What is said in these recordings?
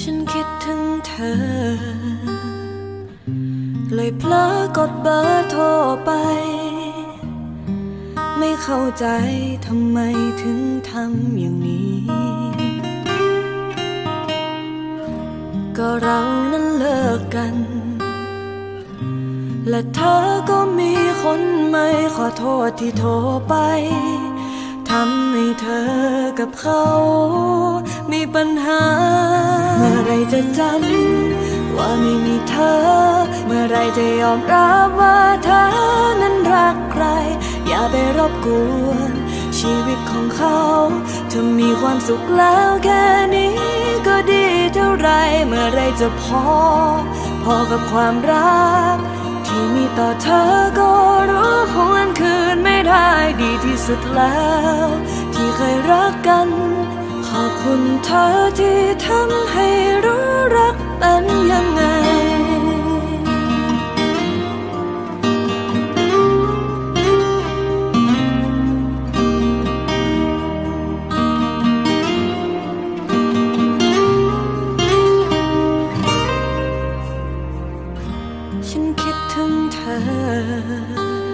ฉันคิดถึงเธอ เลยเพลอกดเบอร์โทรไป ไม่เข้าใจทำไมถึงทำอย่างนี้ ก็เรานั้นเลิกกัน และเธอก็มีคนไม่ขอโทษที่โทรไปำให้เธอกับเขา มีปัญหา เมื่อไรจะจำว่าไม่มีเธอ เมื่อไรจะยอมรับว่าเธอนั้นรักใคร อย่าไปรบกวนชีวิตของเขาเธอมีความสุขแล้วแค่นี้ก็ดีเท่าไรเมื่อไรจะพอ พอกับความรัก ที่มีต่อเธอก็รู้ ที่สุดแล้ว ที่เคยรักกัน ขอบคุณเธอที่ทำให้รู้รักเป็นยังไงฉันคิดถึงเธอ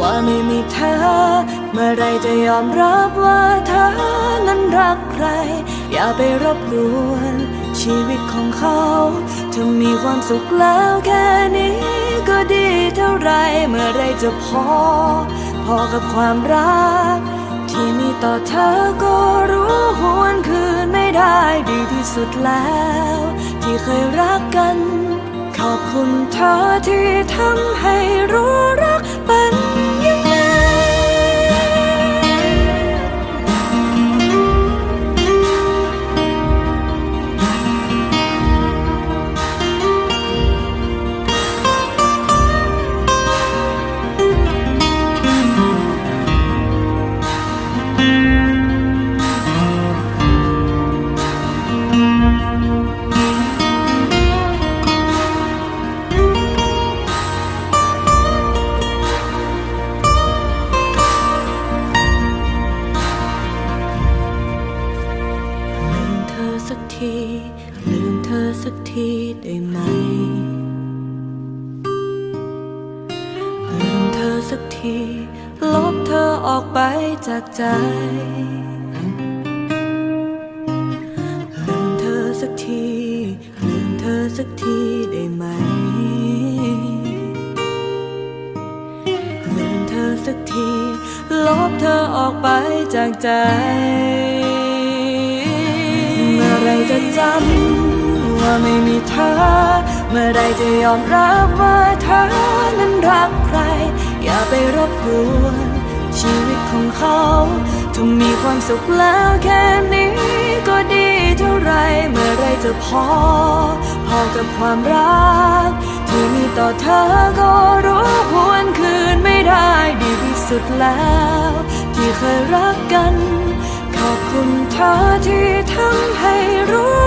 ว่าไม่มีเธอ เมื่อไรจะยอมรับว่าเธอนั้นรักใคร อย่าไปรบกวนชีวิตของเขาเธอมีความสุขแล้วแค่นี้ก็ดีเท่าไร เมื่อไรจะพอ พอกับความรัก ที่มีต่อเธอก็รู้หวนคืนไม่ได้ดีที่สุดแล้ว ที่เคยรักกัน ขอบคุณเธอที่ทำให้ ที ลืมเธอสักทีได้ไหม ลืมเธอสักที ลบเธอออกไปจากใจ ลืมเธอสักที ลืมเธอสักทีได้ไหม ลืมเธอสักที ลบเธอออกไปจากใจ มื่อไรจะจำว่าไม่มีเธอ เมื่อไรจะยอมรับว่าเธอนั้นรักใคร อย่าไปรบกวนชีวิตของเขาถ้ามีความสุขแล้วแค่นี้ก็ดีเท่าไร เมื่อไรจะพอ พอกับความรัก ที่มีต่อเธอก็รู้หวนคืนไม่ได้ดีที่สุดแล้ว ที่เคยรักกัน ขอบคุณเธอที่ ให้รู้